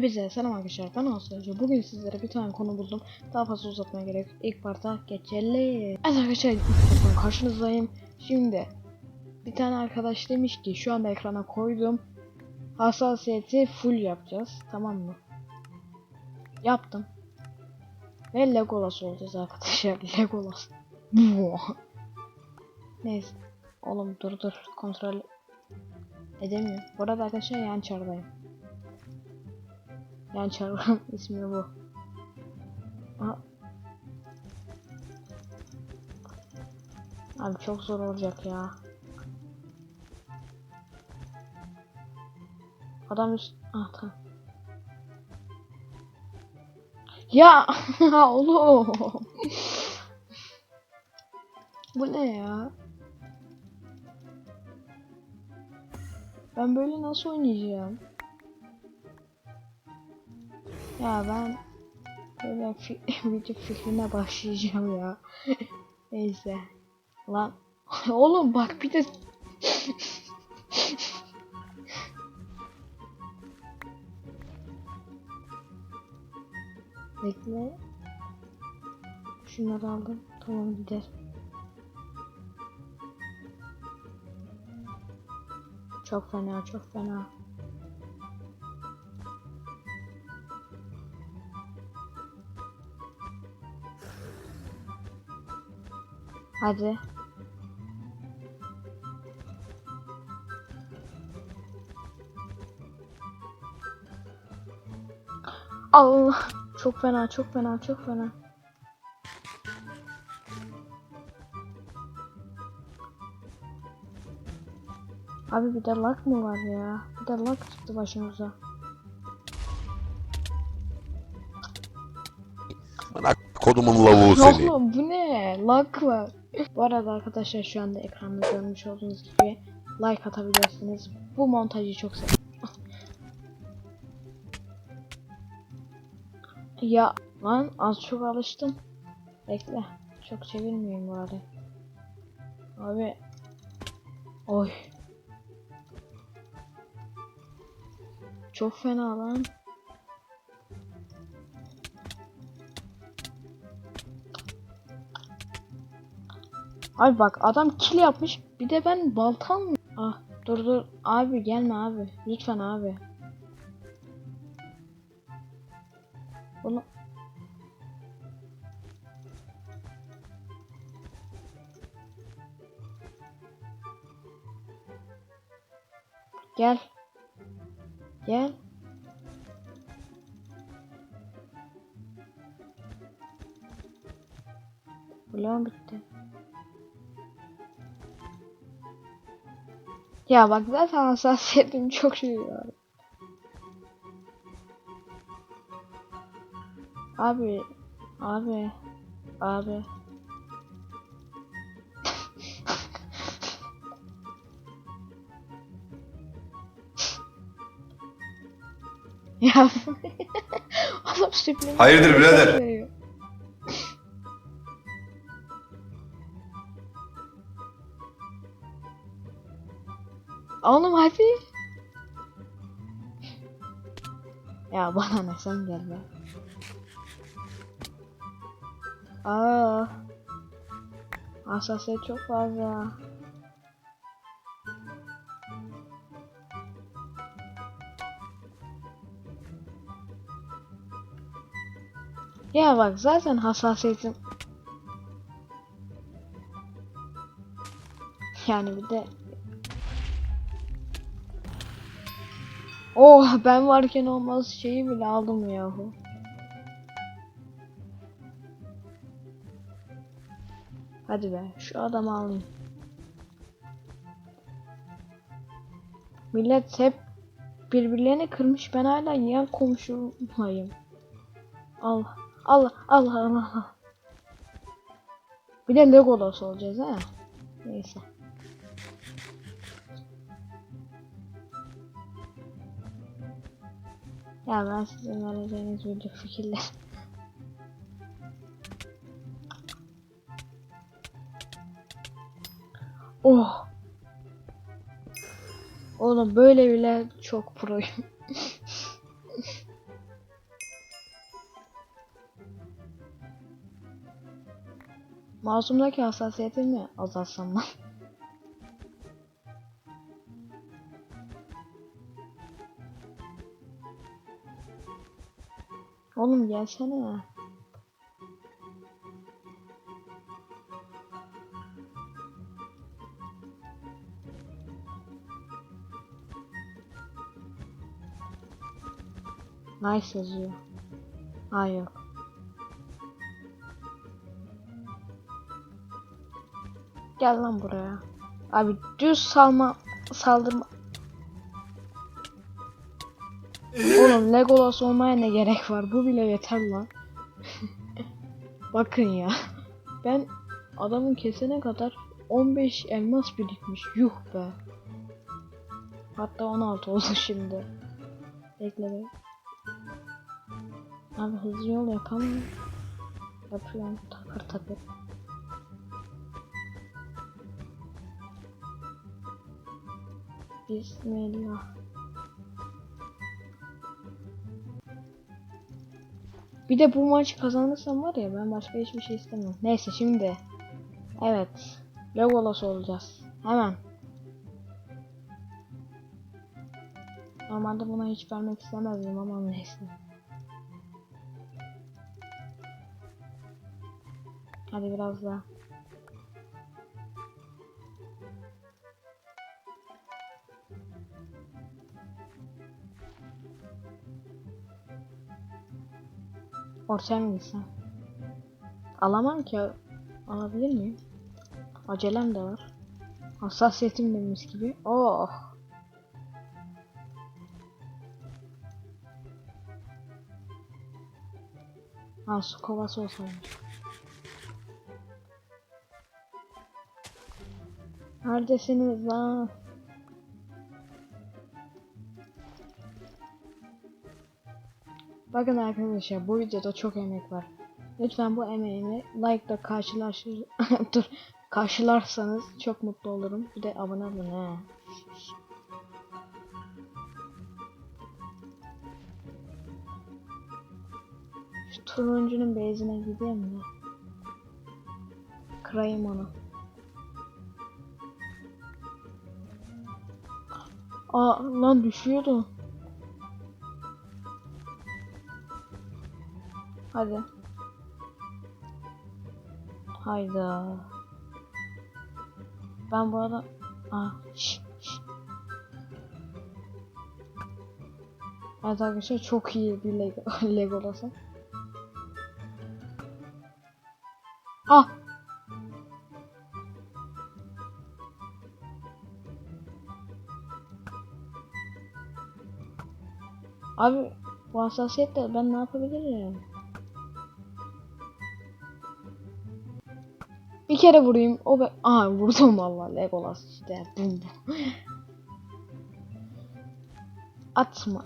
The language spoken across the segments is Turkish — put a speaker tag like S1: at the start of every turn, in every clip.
S1: Hepinize selam arkadaşlar ben Aslıcı. Bugün sizlere bir tane konu buldum. Daha fazla uzatmaya gerek. yok. İlk parta geçelim. Evet arkadaşlar karşınızdayım. Şimdi bir tane arkadaş demiş ki şu anda ekrana koydum. Hassasiyeti full yapacağız. Tamam mı? Yaptım. Ve Legolas olacağız arkadaşlar. Legolas. Neyse. Oğlum dur dur kontrol edemiyorum. Bu arada arkadaşlar yan çardayım. Yan çarpım ismi bu. Aha. Abi çok zor olacak ya. Adam üst... Ah tamam. Ya oğlum. Bu ne ya? Ben böyle nasıl oynayacağım? Ya ben böyle fi video fikrine başlayacağım ya. Neyse. Lan oğlum bak bir de Bekle. Şunları aldım. Tamam gider. Çok fena, çok fena. Hadi. Allah. Çok fena, çok fena, çok fena. Abi bir de lag mı var ya? Bir de lag çıktı başımıza.
S2: Bana kodumun lavuğu seni.
S1: Oğlum bu ne? Lag var. Bu arada arkadaşlar şu anda ekranda görmüş olduğunuz gibi like atabilirsiniz. Bu montajı çok seviyorum. ya lan az çok alıştım. Bekle. Çok çevirmeyeyim arada. Abi. Oy. Çok fena lan. Abi bak adam kill yapmış. Bir de ben baltam mı? Ah dur dur. Abi gelme abi. Lütfen abi. Bunu Gel. Gel. Bloğum bitti. Ya bak zaten hassasiyetim çok şey var. Abi, abi, abi. ya oğlum sürpriz.
S2: Hayırdır birader?
S1: Bana ne sen gel be. Aa. Hassasiyet çok fazla. Ya bak zaten hassasiyetim yani bir de Oh ben varken olmaz şeyi bile aldım yahu. Hadi be şu adamı alayım. Millet hep birbirlerini kırmış ben hala yan komşumayım. Allah Allah Allah Allah. Bir de Legolas olacağız ha. Neyse. Ya ben sizin vereceğiniz video fikirler. Oh. Oğlum böyle bile çok proyum. Masumdaki hassasiyetimi azaltsam lan. Oğlum gelsene. Nice yazıyor. Ha yok. Gel lan buraya. Abi düz salma saldırma. Oğlum Legolas olmaya ne gerek var? Bu bile yeter lan. Bakın ya. Ben adamın kesene kadar 15 elmas birikmiş. Yuh be. Hatta 16 oldu şimdi. Bekle be. Abi hızlı yol yapamıyorum. Yapıyorum takır takır. Bismillah. Bir de bu maçı kazanırsam var ya ben başka hiçbir şey istemiyorum. Neyse şimdi. Evet. Legolas olacağız. Hemen. Normalde buna hiç vermek istemezdim ama neyse. Hadi biraz daha. Ortaya mı? Alamam ki. Alabilir miyim? Acelem de var. Hassasiyetim de mis gibi. Oh. Ha su kovası olsaymış. Neredesiniz lan? Bakın arkadaşlar bu videoda çok emek var. Lütfen bu emeğimi like ile karşılaşır dur karşılarsanız çok mutlu olurum. Bir de abone olun he. Şu turuncunun beyzine gideyim mi? Kırayım onu. Aa lan düşüyordu. Hadi. Hayda. Ben bu arada... Aa, şş, şş. Evet arkadaşlar çok iyi bir Lego Legolas'a. Ah! Abi bu hassasiyetle ben ne yapabilirim? Kere vurayım. O be... Aha vurdum vallahi Legolas işte. Bum. Atma.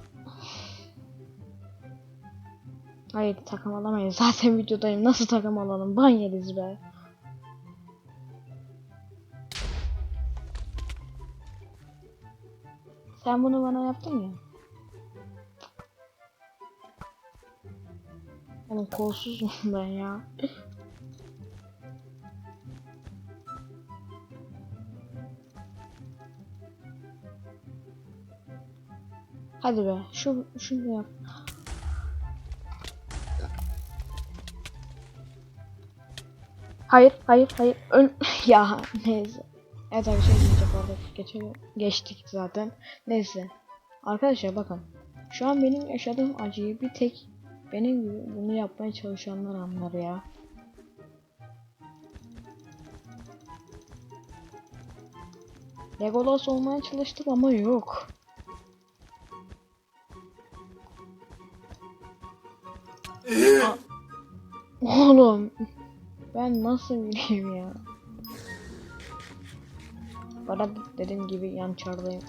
S1: Hayır takım alamayız. Zaten videodayım. Nasıl takım alalım? Ban yeriz be. Sen bunu bana yaptın ya. Oğlum kolsuzum ben ya. Hadi be. Şu şunu yap. Hayır, hayır, hayır. Ön ya neyse. Evet abi şey diyecek orada geçelim. Geçtik zaten. Neyse. Arkadaşlar bakın. Şu an benim yaşadığım acıyı bir tek benim gibi bunu yapmaya çalışanlar anlar ya. Legolas olmaya çalıştım ama yok. Oğlum ben nasıl bileyim ya? Bana dediğim gibi yan çardayım.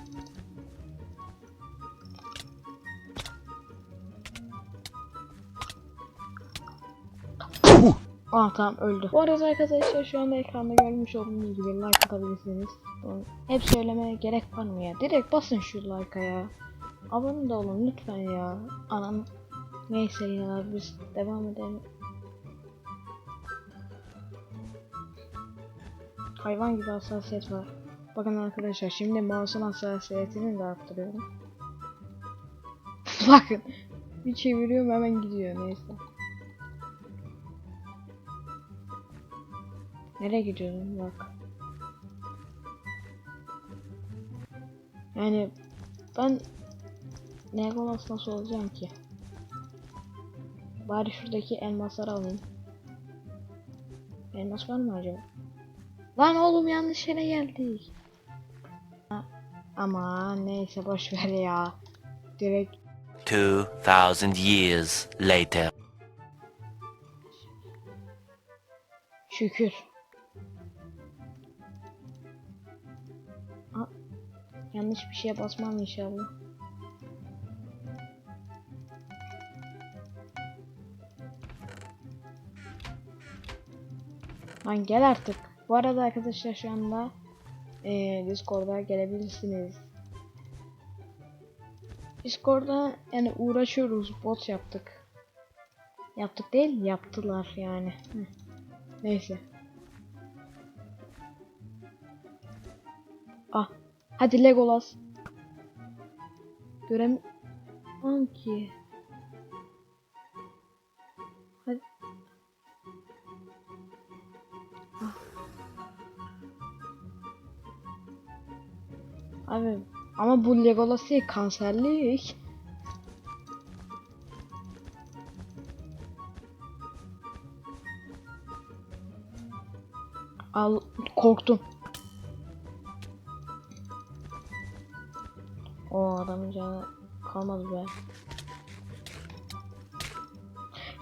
S1: Ah tamam öldü. Bu arada arkadaşlar şu anda ekranda görmüş olduğunuz gibi like atabilirsiniz. Hep söylemeye gerek var mı ya? Direkt basın şu like'a ya. Abone de olun lütfen ya. Anam Neyse ya biz devam edelim. hayvan gibi hassasiyet var. Bakın arkadaşlar şimdi mouse'un hassasiyetini de arttırıyorum. Bakın bir çeviriyorum hemen gidiyor neyse. Nereye gidiyorsun bak. Yani ben Legolas nasıl olacağım ki? Bari şuradaki elmasları alayım. Elmas var mı acaba? Lan oğlum yanlış yere geldik. Ha, Ama neyse boş ver ya. Direkt
S3: 2,000 years later.
S1: şükür. Aa, yanlış bir şeye basmam inşallah. Lan gel artık. Bu arada arkadaşlar şu anda eee Discord'a gelebilirsiniz. Discord'da yani uğraşıyoruz. Bot yaptık. Yaptık değil, yaptılar yani. Neyse. Ah. Hadi Legolas. Görem... Hangi? Abi ama bu Legolas değil kanserlik. Al korktum. O adamın canı kalmadı be.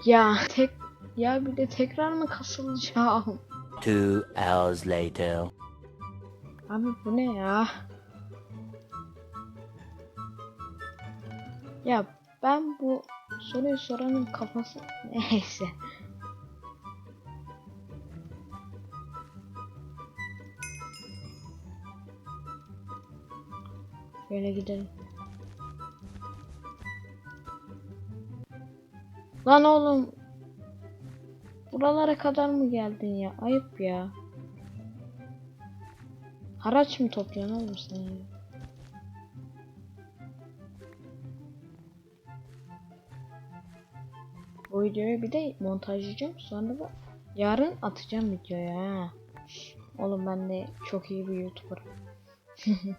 S1: Ya tek ya bir de tekrar mı kasılacağım?
S3: Two hours later.
S1: Abi bu ne ya? Ya ben bu soruyu soranın kafası neyse. Böyle gidelim. Lan oğlum. Buralara kadar mı geldin ya? Ayıp ya. Haraç mı topluyorsun oğlum sen ya? Bu videoyu bir de montajlayacağım sonra da yarın atacağım videoya ha. Oğlum ben de çok iyi bir youtuberım.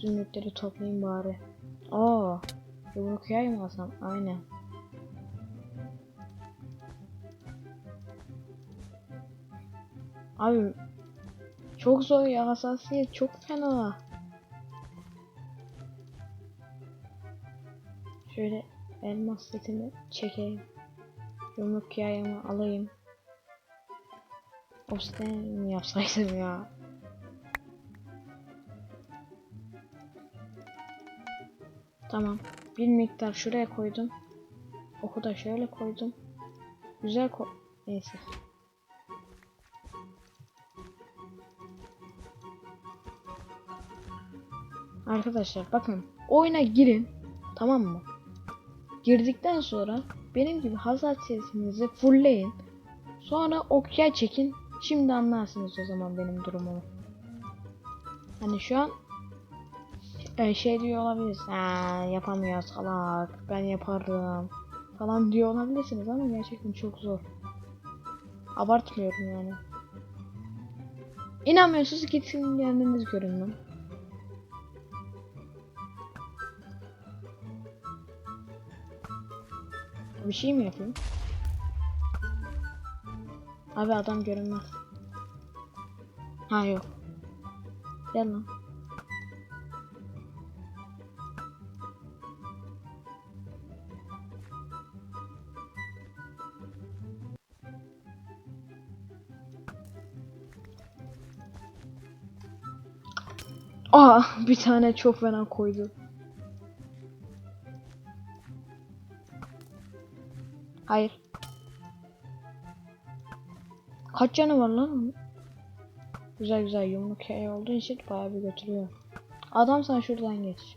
S1: Zümrütleri toplayayım bari. Oo, yumruk yay mı alsam? Aynen. Abi çok zor ya hassasiyet çok fena. Şöyle elmas setini çekeyim. Yumruk yayımı alayım. Obsidian mi yapsaydım ya? Tamam. Bir miktar şuraya koydum. Oku da şöyle koydum. Güzel ko... Neyse. Arkadaşlar bakın oyuna girin tamam mı? Girdikten sonra benim gibi hassasiyetinizi fullleyin. Sonra okya çekin. Şimdi anlarsınız o zaman benim durumumu. Hani şu an e, şey diyor olabiliriz. Ha, yapamıyor salak. Ben yaparım. Falan diyor olabilirsiniz ama gerçekten çok zor. Abartmıyorum yani. İnanmıyorsunuz gitsin kendiniz görün lan. Bir şey mi yapayım? Abi adam görünmez. Ha yok. Gel lan. Aa bir tane çok fena koydu. Hayır. Kaç canı var lan? Güzel güzel yumruk yay olduğu için bayağı bir götürüyor. Adam sen şuradan geç.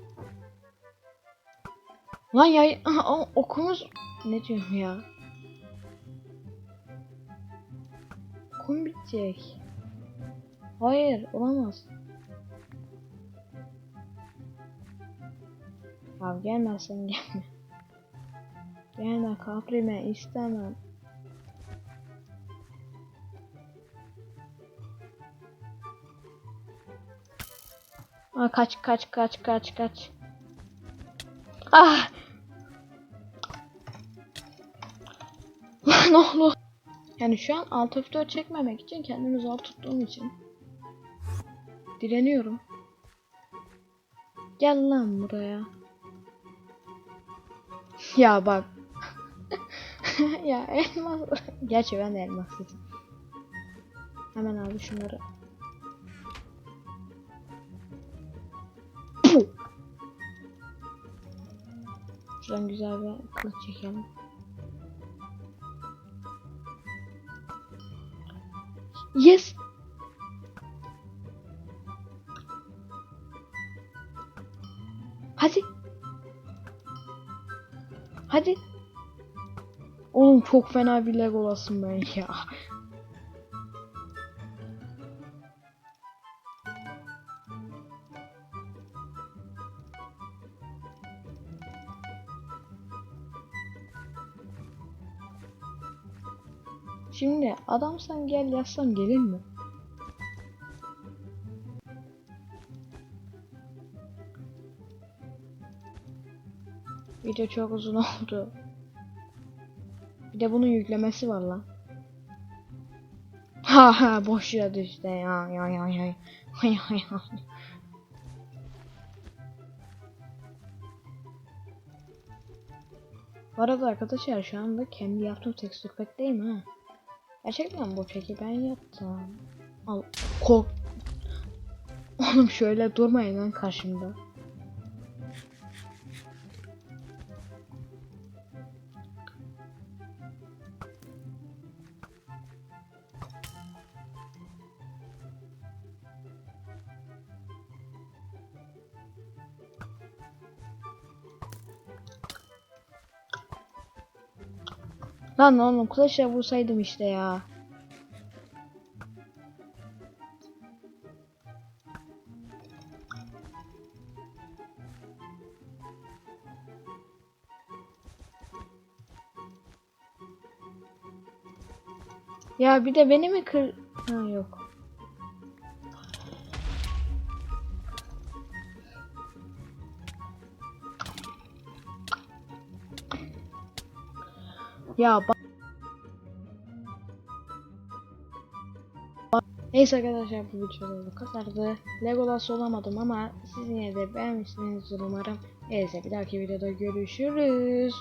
S1: Lan yay okumuz ne diyorum ya? okum bitecek. Hayır olamaz. Ya gelmezsen gelme. Gelme kaprime istemem. Aa, kaç kaç kaç kaç kaç. Ah! ne oldu? Yani şu an alt F4 çekmemek için kendimi zor tuttuğum için direniyorum. Gel lan buraya. Ya bak. ya elmas. Gerçi ben de elmassızım. Hemen abi şunları. Şuradan güzel bir kılıç çekelim. Yes. Çok fena bir lag olasın ben ya. Şimdi adam sen gel yazsam gelir mi? Video çok uzun oldu. Bir de bunun yüklemesi var lan. Ha ha boş yere düştü ya ya ya ya. Ya ya ya. Bu arada arkadaşlar şu anda kendi yaptığım tekstür pack'teyim ha. Gerçekten bu peki ben yaptım. Al kork. Oğlum şöyle durmayın lan karşımda. Lan oğlum kulaşla vursaydım işte ya. Ya bir de beni mi kır... Ha yok. Ya bak. Neyse arkadaşlar bu videoda bu kadardı. Legolas olamadım ama siz yine de beğenmişsiniz umarım. Neyse bir dahaki videoda görüşürüz.